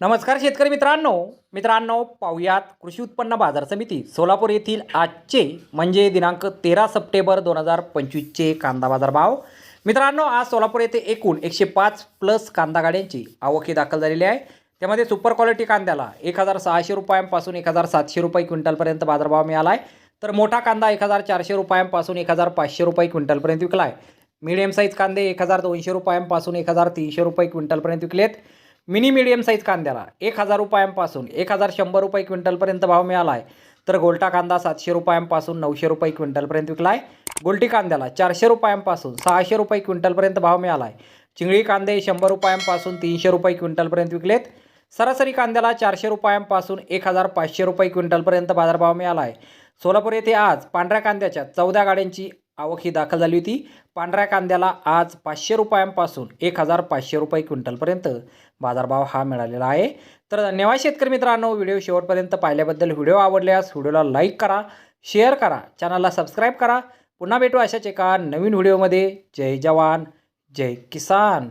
नमस्कार शेतकरी मित्रांनो. मित्रांनो पाहुयात कृषी उत्पन्न बाजार समिती सोलापूर येथील आजचे म्हणजे दिनांक तेरा सप्टेंबर दोन हजार पंचवीसचे कांदा बाजार भाव मित्रांनो आज सोलापूर येथे एकूण एकशे पाच प्लस कांदा गाड्यांची आवकी दाखल झालेली आहे. त्यामध्ये सुपर क्वालिटी कांद्याला एक हजार सहाशे रुपयांपासून एक हजार सातशे रुपये क्विंटलपर्यंत बाजारभाव मिळाला आहे तर मोठा कांदा एक हजार चारशे रुपयांपासून एक हजार पाचशे रुपये क्विंटलपर्यंत विकला आहे मीडियम साईज कांदे एक हजार दोनशे रुपयांपासून एक हजार तीनशे रुपये क्विंटलपर्यंत विकलेत. मिनी मीडियम साईज कांद्याला एक हजार रुपयांपासून एक हजार शंभर रुपये क्विंटलपर्यंत भाव मिळाला आहे तर गोलटा कांदा सातशे रुपयांपासून नऊशे रुपये क्विंटलपर्यंत विकला आहे गोलटी कांद्याला चारशे रुपयांपासून सहाशे रुपये क्विंटलपर्यंत भाव मिळाला आहे चिंगळी कांदे शंभर रुपयांपासून तीनशे रुपये क्विंटलपर्यंत विकलेत. सरासरी कांद्याला चारशे रुपयांपासून एक हजार पाचशे रुपये क्विंटलपर्यंत बाजारभाव मिळाला आहे सोलापूर येथे आज पांढऱ्या कांद्याच्या चौदा गाड्यांची आवक ही दाखल झाली होती. पांढऱ्या कांद्याला आज पाचशे रुपयांपासून एक हजार पाचशे रुपये क्विंटलपर्यंत बाजारभाव हा मिळालेला आहे. तर धन्यवाद शेतकरी मित्रांनो व्हिडिओ शेवटपर्यंत पाहिल्याबद्दल व्हिडिओ आवडल्यास व्हिडिओला लाईक करा शेअर करा चॅनलला सबस्क्राईब करा. पुन्हा भेटू अशाच एका नवीन व्हिडिओमध्ये. जय जवान जय किसान.